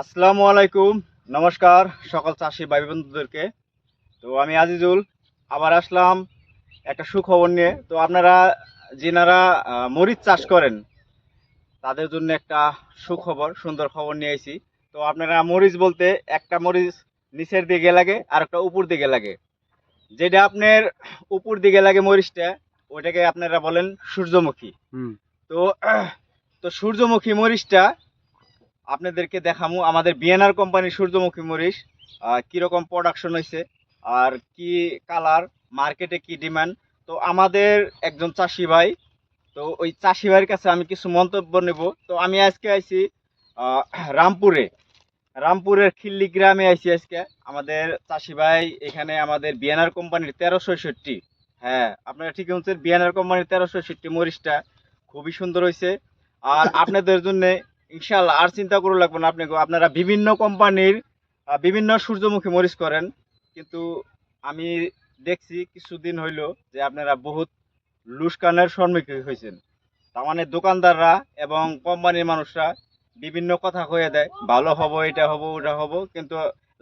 আসসালামু আলাইকুম। নমস্কার সকল চাষি ভাই বন্ধুদেরকে তো আমি আজিজুল আবার আসলাম একটা সুখবর নিয়ে। তো আপনারা যিনারা মরিচ চাষ করেন তাদের জন্য একটা সুখবর সুন্দর খবর নিয়ে আইছি। তো আপনারা মরিচ বলতে একটা মরিচ নিচের দিকে লাগে আর একটা উপর দিকে লাগে। যেটা আপনার উপর দিকে লাগে মরিচটা ওইটাকে আপনারা বলেন সূর্যমুখী। তো তো সূর্যমুখী মরিচটা আপনাদেরকে দেখামু আমাদের বিএনআর কোম্পানির সূর্যমুখী মরিচ কীরকম প্রোডাকশন হয়েছে আর কি কালার মার্কেটে কি ডিমান্ড তো আমাদের একজন চাষি ভাই, তো ওই চাষি ভাইয়ের কাছে আমি কিছু মন্তব্য নেব। তো আমি আজকে আইছি রামপুরে। রামপুরের খিল্লি গ্রামে আইছি আজকে। আমাদের চাষি ভাই এখানে আমাদের বিএনআর কোম্পানির তেরোশো হ্যাঁ আপনারা ঠিক হচ্ছেন বিএনআর কোম্পানির তেরোশো ষষ্টি মরিচটা খুবই সুন্দর হয়েছে আর আপনাদের জন্য ইনশাল্লাহ আর চিন্তা করে লাগবে না, আপনি আপনারা বিভিন্ন কোম্পানির বিভিন্ন সূর্যমুখী মরিচ করেন, কিন্তু আমি দেখছি কিছুদিন হইল যে আপনারা বহুত লুসকানের সম্মুখীন হয়েছেন। তার মানে দোকানদাররা এবং কোম্পানির মানুষরা বিভিন্ন কথা কয়ে দেয়, ভালো হব, এটা হব, ওটা হব কিন্তু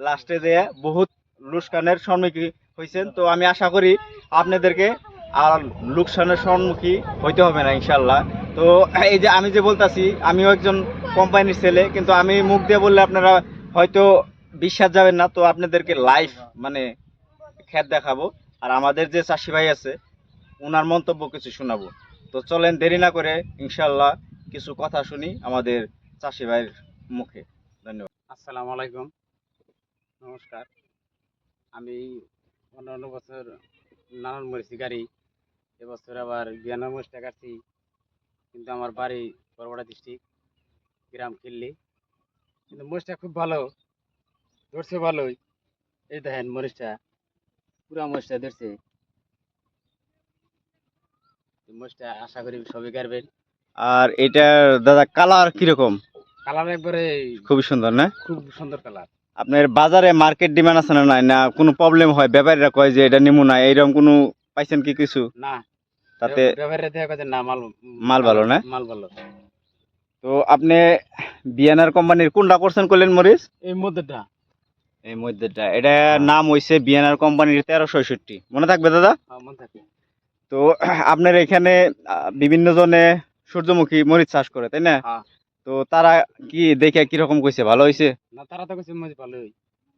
লাস্টে যেয়ে বহুত লুসকানের সম্মুখীন হয়েছেন। তো আমি আশা করি আপনাদেরকে আর লোকসানের সম্মুখীন হইতে হবে না ইনশাল্লাহ তো এই যে আমি যে বলতাছি, আমিও একজন কোম্পানির ছেলে, কিন্তু আমি মুখ দিয়ে বললে আপনারা হয়তো বিশ্বাস যাবেন না, তো আপনাদেরকে লাইভ মানে খ্যাত দেখাবো। আর আমাদের যে চাষি ভাই আছে ওনার মন্তব্য কিছু শোনাবো। তো চলেন, দেরি না করে ইনশাল্লাহ কিছু কথা শুনি আমাদের চাষি ভাইয়ের মুখে। ধন্যবাদ। আসসালামু আলাইকুম। নমস্কার। আমি অন্যান্য বছর নানান মরিচি গাড়ি, এবছর আবার বিয়ানা মরিচটা কাটছি, কিন্তু আমার বাড়ি বরবড়া ডিস্ট্রিক্ট গ্রাম কিল্লি। কিন্তু মরিচটা খুব ভালো। ধরছে ভালোই। এই দেখেন মরিচটা পুরা মরিচটা ধরছে। মরিচটা আশা করি সবই গাড়বেন। আর এটা দাদা কালার কীরকম? কালার একবারে খুবই সুন্দর না? খুব সুন্দর কালার। আপনার বাজারে মার্কেট ডিমান্ড আছে না নাই? না কোনো প্রবলেম হয়? ব্যাপারীরা কয় যে এটা নিমু না এইরকম কোনো পাইছেন কি কিছু? না। তাতে ব্যবহারে দেখা কথা না মাল মাল ভালো না? মাল ভালো। তো আপনি বিএনআর কোম্পানির কোনটা করছেন করলেন মরিচ? এই মধ্যেটা। এই মধ্যেটা। এটা নাম হইছে বিএনআর কোম্পানির তেরো ছয়ষট্টি মনে থাকবে দাদা? হ্যাঁ, মনে থাকে। তো আপনার এখানে বিভিন্ন জনে সূর্যমুখী মরিচ চাষ করে তাই না? হ্যাঁ। তো তারা কি দেখে কীরকম কইছে ভালো হয়েছে না তারা তো কিছু মজা ভালোই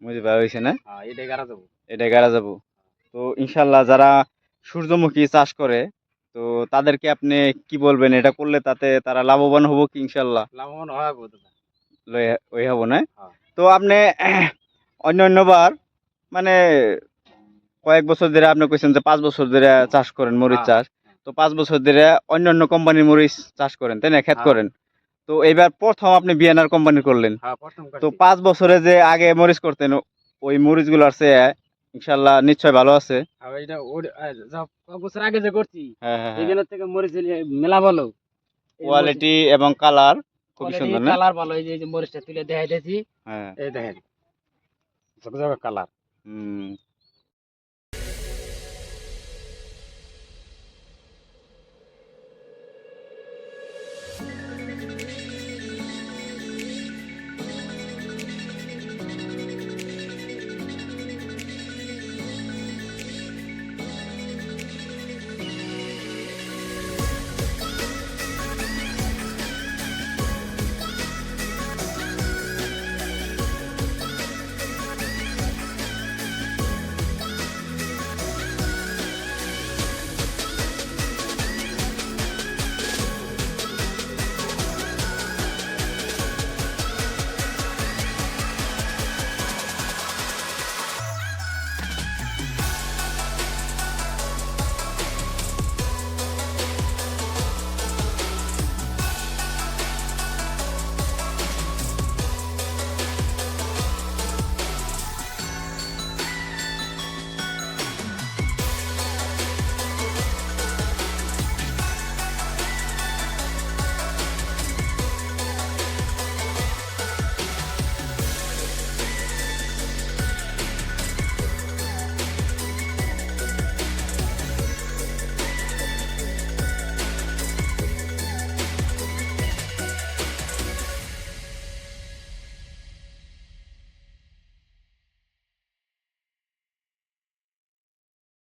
মরিচ ভালো হয়েছে না? হ্যাঁ এটাই গাড়া যাব। এটা গাড়া যাব। তো ইনশাল্লাহ যারা সূর্যমুখী চাষ করে তো তাদেরকে আপনি কি বলবেন? এটা করলে তাতে তারা লাভবান হব কি ইনশাল্লাহ লাভবান লই- ওই হব না? হ্যাঁ। তো আপনি অন্য অন্যবার মানে কয়েক বছর ধরে আপনি কইছেন যে পাঁচ বছর ধরে চাষ করেন মরিচ হ্যাঁ। চাষ। তো পাঁচ বছর ধরে অন্য অন্য কোম্পানির মরিচ চাষ করেন তাই না? খেত হ্যাঁ। করেন। তো এবার প্রথম আপনি বিএনআর কোম্পানি করলেন। তো পাঁচ বছরে যে আগে মরিচ করতেন ওই মরিচগুলো আছে ইনশাল্লাহ নিশ্চয় ভালো আছে। আর এটা বছর আগে যে করছি হ্যাঁ হ্যাঁ এখানে থেকে মরিচ মেলা ভালো। কোয়ালিটি এবং কালার খুব সুন্দর না? কালার ভালো এই যে এই যে মরিচটা তুলে দেখাই দিয়েছি হ্যাঁ। এই দেখেন। কালার হুম।